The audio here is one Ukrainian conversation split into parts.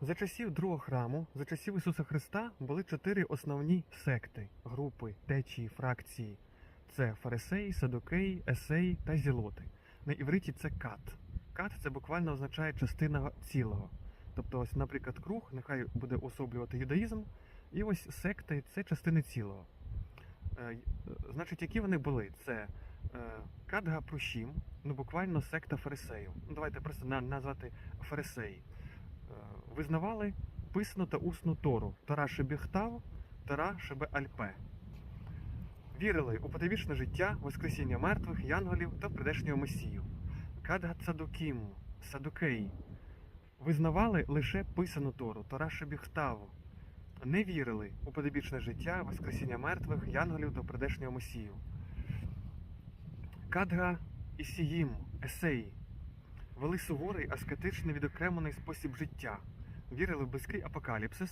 За часів другого храму, за часів Ісуса Христа були чотири основні секти, групи, течії, фракції. Це фарисеї, садокеї, есеї та зілоти. На івриті це кат. Кат це буквально означає частина цілого. Тобто, ось, наприклад, круг, нехай буде особлювати юдаїзм, і ось секти це частини цілого. Е, е, Значить, які вони були? Це е, Кадга Прущім, ну буквально секта фарисеїв. Ну, давайте просто на, назвати фарисеї. Е, Визнавали писну та усну Тору Тора Шебіхтав, Тора Шебе Альпе. Вірили у потовічне життя, воскресіння мертвих, янголів та прийдешнього Месію. Кадга Цадукім, Садукеї. Визнавали лише писану Тору Тора Шебіхтав. Не вірили у подобічне життя, воскресіння мертвих, янголів та прийдешнього Месію. Кадга Ісіїм, Есеї. Вели суворий, аскетичний, відокремлений спосіб життя. Вірили в близький апокаліпсис,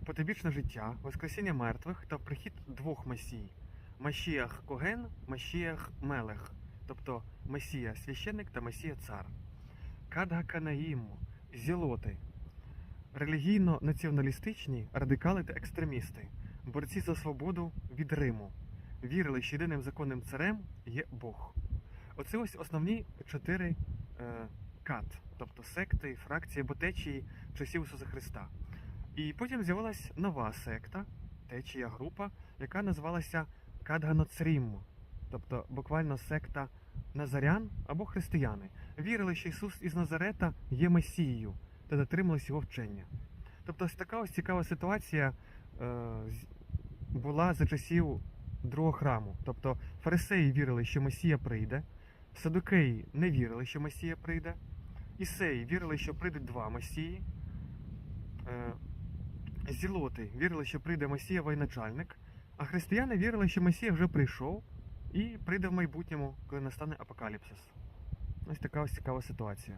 в потибічне життя, воскресіння мертвих та прихід двох месій: Машіях Коген, Машіях Мелех, тобто Месія священник та Месія цар. Кадга Канаїм, Зілоти, релігійно-націоналістичні радикали та екстремісти, борці за свободу від Риму. Вірили, що єдиним законним царем є Бог. Оце ось основні чотири е, кат, тобто секти, фракції або течії часів Ісуса Христа. І потім з'явилась нова секта, течія група, яка називалася Кадганоцрім, тобто буквально секта Назарян або християни. Вірили, що Ісус із Назарета є Месією та дотримались його вчення. Тобто ось така ось цікава ситуація е, була за часів другого храму. Тобто фарисеї вірили, що Месія прийде, садукеї не вірили, що Месія прийде, ісеї вірили, що прийдуть два Месії. Е, Зілоти вірили, що прийде Месія воєначальник, а християни вірили, що Месія вже прийшов і прийде в майбутньому, коли настане апокаліпсис. Ось така ось цікава ситуація.